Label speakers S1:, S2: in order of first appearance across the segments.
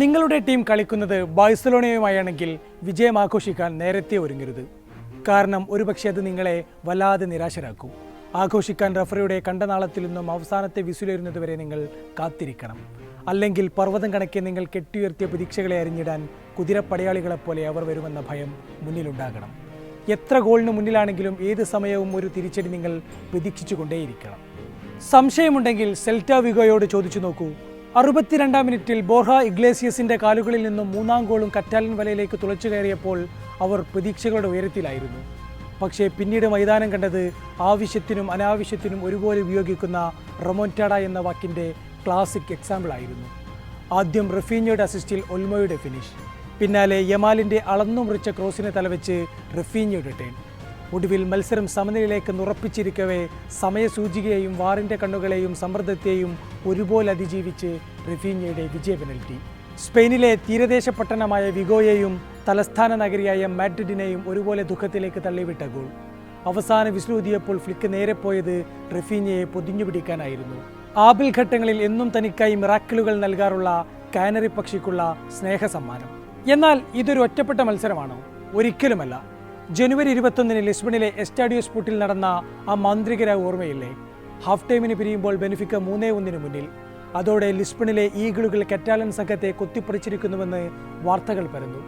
S1: നിങ്ങളുടെ ടീം കളിക്കുന്നത് ബാഴ്സലോണയുമായാണെങ്കിൽ വിജയം ആഘോഷിക്കാൻ നേരത്തെ ഒരുങ്ങരുത്. കാരണം ഒരുപക്ഷെ അത് നിങ്ങളെ വല്ലാതെ നിരാശരാക്കും. ആഘോഷിക്കാൻ റഫറിയുടെ കണ്ടനാളത്തിൽ നിന്നും അവസാനത്തെ വിസുലേറുന്നതുവരെ വരെ നിങ്ങൾ കാത്തിരിക്കണം. അല്ലെങ്കിൽ പർവതം കണക്കെ നിങ്ങൾ കെട്ടിയുയർത്തിയ പ്രതീക്ഷകളെ അറിഞ്ഞിടാൻ കുതിരപ്പടയാളികളെപ്പോലെ അവർ വരുമെന്ന ഭയം മുന്നിലുണ്ടാകണം. എത്ര ഗോളിന് മുന്നിലാണെങ്കിലും ഏത് സമയവും ഒരു തിരിച്ചടി നിങ്ങൾ പ്രതീക്ഷിച്ചുകൊണ്ടേയിരിക്കണം. സംശയമുണ്ടെങ്കിൽ സെൽറ്റ വിഗോയോട് ചോദിച്ചു നോക്കൂ. അറുപത്തിരണ്ടാം മിനിറ്റിൽ ബോർഹ ഇഗ്ലേസിയസിന്റെ കാലുകളിൽ നിന്നും മൂന്നാം ഗോളും കറ്റാലിൻ വലയിലേക്ക് തുളച്ചു കയറിയപ്പോൾ അവർ പ്രതീക്ഷകളുടെ ഉയരത്തിലായിരുന്നു. പക്ഷേ പിന്നീട് മൈതാനം കണ്ടത് ആവശ്യത്തിനും അനാവശ്യത്തിനും ഒരുപോലെ ഉപയോഗിക്കുന്ന റൊമോന്റാഡ എന്ന വാക്കിന്റെ ക്ലാസിക് എക്സാമ്പിൾ ആയിരുന്നു. ആദ്യം റഫീഞ്ഞയുടെ അസിസ്റ്റിൽ ഒൽമോയുടെ ഫിനിഷ് പിന്നാലെ യമാലിന്റെ അളന്നു മുറിച്ച ക്രോസിനെ തലവെച്ച് റഫീഞ്ഞയുടെ ടേൺ ഒടുവിൽ മത്സരം സമനിലയിലേക്ക് നുറപ്പിച്ചിരിക്കവേ സമയസൂചികയെയും വാറിന്റെ കണ്ണുകളെയും സമ്മർദ്ദത്തെയും ഒരുപോലെ അതിജീവിച്ച് റഫീഞ്ഞയുടെ വിജയ പെനൽറ്റി. സ്പെയിനിലെ തീരദേശ പട്ടണമായ വിഗോയെയും തലസ്ഥാന നഗരിയായ മാഡ്രിഡിനെയും ഒരുപോലെ ദുഃഖത്തിലേക്ക് തള്ളിവിട്ട ഗോൾ. അവസാന വിസ്ലൂതിയപ്പോൾ ഫ്ലിക്ക് നേരെ പോയത് റഫീഞ്ഞയെ പൊതിഞ്ഞു പിടിക്കാനായിരുന്നു ആപിൽ ഘട്ടങ്ങളിൽ എന്നും തനിക്കായി മിറാക്കിളുകൾ നൽകാറുള്ള കാനറി പക്ഷിക്കുള്ള സ്നേഹസമ്മാനം. എന്നാൽ ഇതൊരു ഒറ്റപ്പെട്ട മത്സരമാണോ? ഒരിക്കലുമല്ല. ജനുവരി ഇരുപത്തൊന്നിന് ലിസ്ബണിലെ എസ്റ്റാഡിയോ സ്പോട്ടിൽ നടന്ന ആ മാന്ത്രികര ഓർമ്മയില്ലേ? ഹാഫ് ടൈമിന് പിരിയുമ്പോൾ ബെനിഫിക്ക മൂന്നേ ഒന്നിന് മുന്നിൽ. അതോടെ ലിസ്ബണിലെ ഈഗിളുകൾ കറ്റാലൻ സംഘത്തെ കൊത്തിപ്പറിച്ചിരിക്കുന്നുവെന്ന് വാർത്തകൾ പരന്നു.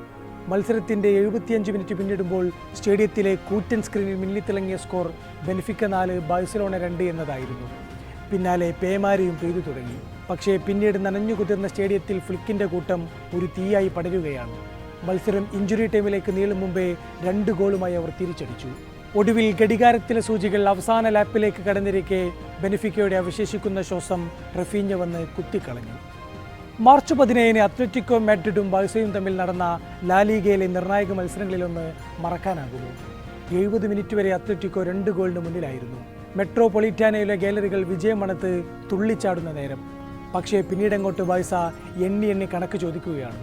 S1: മത്സരത്തിന്റെ എഴുപത്തിയഞ്ച് മിനിറ്റ് പിന്നിടുമ്പോൾ സ്റ്റേഡിയത്തിലെ കൂറ്റൻ സ്ക്രീനിൽ മിന്നിത്തിളങ്ങിയ സ്കോർ ബെനിഫിക്ക നാല് ബാഴ്സലോണ രണ്ട് എന്നതായിരുന്നു. പിന്നാലെ പേമാരിയും പെയ്തു തുടങ്ങി. പക്ഷേ പിന്നീട് നനഞ്ഞു കുതിർന്ന സ്റ്റേഡിയത്തിൽ ഫ്ലിക്കിന്റെ കൂട്ടം ഒരു തീയായി പടരുകയാണ്. മത്സരം ഇഞ്ചുറി ടൈമിലേക്ക് നീളും മുമ്പേ രണ്ട് ഗോളുമായി അവർ തിരിച്ചടിച്ചു. ഒടുവിൽ ഘടികാരത്തിലെ സൂചികൾ അവസാന ലാപ്പിലേക്ക് കടന്നിരിക്കെ ബെനിഫിക്കയുടെ അവശേഷിക്കുന്ന ശ്വാസം റഫീഞ്ഞ വന്ന് കുത്തിക്കളഞ്ഞു. മാർച്ച് പതിനേഴിന് അത്ലറ്റിക്കോ മാഡ്രിഡും ബാഴ്സയും തമ്മിൽ നടന്ന ലാലീഗയിലെ നിർണായക മത്സരങ്ങളിലൊന്ന് മറക്കാനാകുമോ? എഴുപത് മിനിറ്റ് വരെ അത്ലറ്റിക്കോ രണ്ട് ഗോളിന് മുന്നിലായിരുന്നു. മെട്രോപൊളിറ്റാനയിലെ ഗാലറികൾ വിജയമണത്ത് തുള്ളിച്ചാടുന്ന നേരം. പക്ഷേ പിന്നീടങ്ങോട്ട് ബാഴ്സ എണ്ണി എണ്ണി കണക്ക് ചോദിക്കുകയാണ്.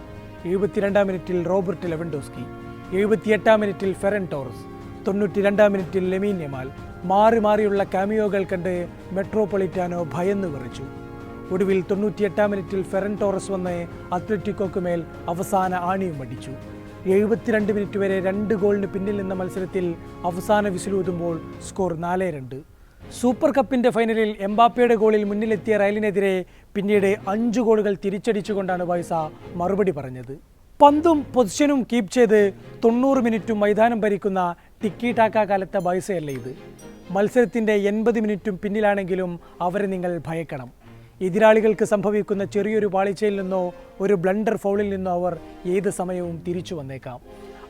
S1: എഴുപത്തിരണ്ടാം മിനിറ്റിൽ റോബർട്ട് ലെവൻഡോസ്കി എഴുപത്തിയെട്ടാം മിനിറ്റിൽ ഫെറൻ ടോറസ് തൊണ്ണൂറ്റി രണ്ടാം മിനിറ്റിൽ ലെമീൻ യമാൽ മാറി മാറിയുള്ള കാമിയോകൾ കണ്ട് മെട്രോപൊളിറ്റാനോ ഭയന്നു വിറച്ചു. ഒടുവിൽ തൊണ്ണൂറ്റിയെട്ടാം മിനിറ്റിൽ ഫെറൻ ടോറസ് വന്ന് അത്ലറ്റിക്കോക്ക് മേൽ അവസാന ആണിയും അടിച്ചു. എഴുപത്തിരണ്ട് മിനിറ്റ് വരെ രണ്ട് ഗോളിന് പിന്നിൽ നിന്ന മത്സരത്തിൽ അവസാന വിസിലൂതുമ്പോൾ സ്കോർ നാല് രണ്ട് സൂപ്പർ കപ്പിന്റെ ഫൈനലിൽ എംബാപ്പയുടെ ഗോളിൽ മുന്നിലെത്തിയ റയലിനെതിരെ പിന്നീട് അഞ്ച് ഗോളുകൾ തിരിച്ചടിച്ചുകൊണ്ടാണ് വൈസ മറുപടി പറഞ്ഞത്. പന്തും പൊസിഷനും കീപ്പ് ചെയ്ത് തൊണ്ണൂറ് മിനിറ്റും മൈതാനം ഭരിക്കുന്ന ടിക്കി ടാക്ക കാലത്തെ ബൈസയല്ല ഇത്. മത്സരത്തിന്റെ എൺപത് മിനിറ്റും പിന്നിലാണെങ്കിലും അവരെ നിങ്ങൾ ഭയക്കണം. എതിരാളികൾക്ക് സംഭവിക്കുന്ന ചെറിയൊരു പാളിച്ചയിൽ നിന്നോ ഒരു ബ്ലണ്ടർ ഫൗളിൽ നിന്നോ അവർ ഏത് സമയവും തിരിച്ചു വന്നേക്കാം.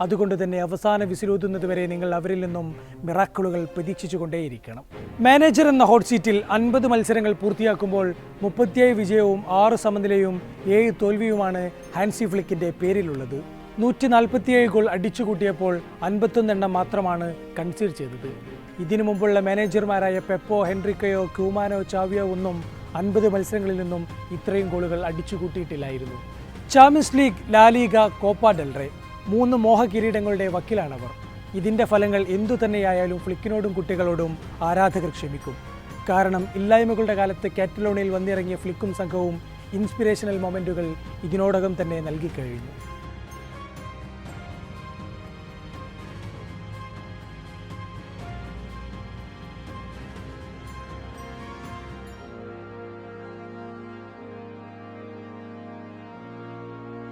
S1: അതുകൊണ്ട് തന്നെ അവസാന വിസിലൂതുന്നതുവരെ നിങ്ങൾ അവരിൽ നിന്നും മിറാക്കിളുകൾ പ്രതീക്ഷിച്ചുകൊണ്ടേയിരിക്കണം. മാനേജർ എന്ന ഹോട്ട് സീറ്റിൽ അൻപത് മത്സരങ്ങൾ പൂർത്തിയാക്കുമ്പോൾ മുപ്പത്തിയേഴ് വിജയവും ആറ് സമനിലയും ഏഴ് തോൽവിയുമാണ് ഹാൻസി ഫ്ലിക്കിന്റെ പേരിലുള്ളത്. നൂറ്റി നാൽപ്പത്തിയേഴ് ഗോൾ അടിച്ചുകൂട്ടിയപ്പോൾ അൻപത്തൊന്നെണ്ണം മാത്രമാണ് കൺസീഡ് ചെയ്തത്. ഇതിനു മുമ്പുള്ള മാനേജർമാരായ പെപ്പോ ഹെൻറിക്കയോ ക്യൂമാനോ ചാവിയോ ഒന്നും അൻപത് മത്സരങ്ങളിൽ നിന്നും ഇത്രയും ഗോളുകൾ അടിച്ചുകൂട്ടിയിട്ടില്ലായിരുന്നു. Champions league La Liga Copa del Rey മൂന്ന് മോഹകിരീടങ്ങളുടെ കിരീടങ്ങളുടെ വക്കിലാണവർ. ഇതിന്റെ ഫലങ്ങൾ എന്തു തന്നെയായാലും ഫ്ലിക്കിനോടും കുട്ടികളോടും ആരാധകർ ക്ഷമിക്കും. കാരണം ഇല്ലായ്മകളുടെ കാലത്ത് കാറ്റലോണിയിൽ വന്നിറങ്ങിയ ഫ്ലിക്കും സംഘവും ഇൻസ്പിറേഷണൽ മൊമെന്റുകൾ ഇതിനോടകം തന്നെ നൽകിക്കഴിഞ്ഞു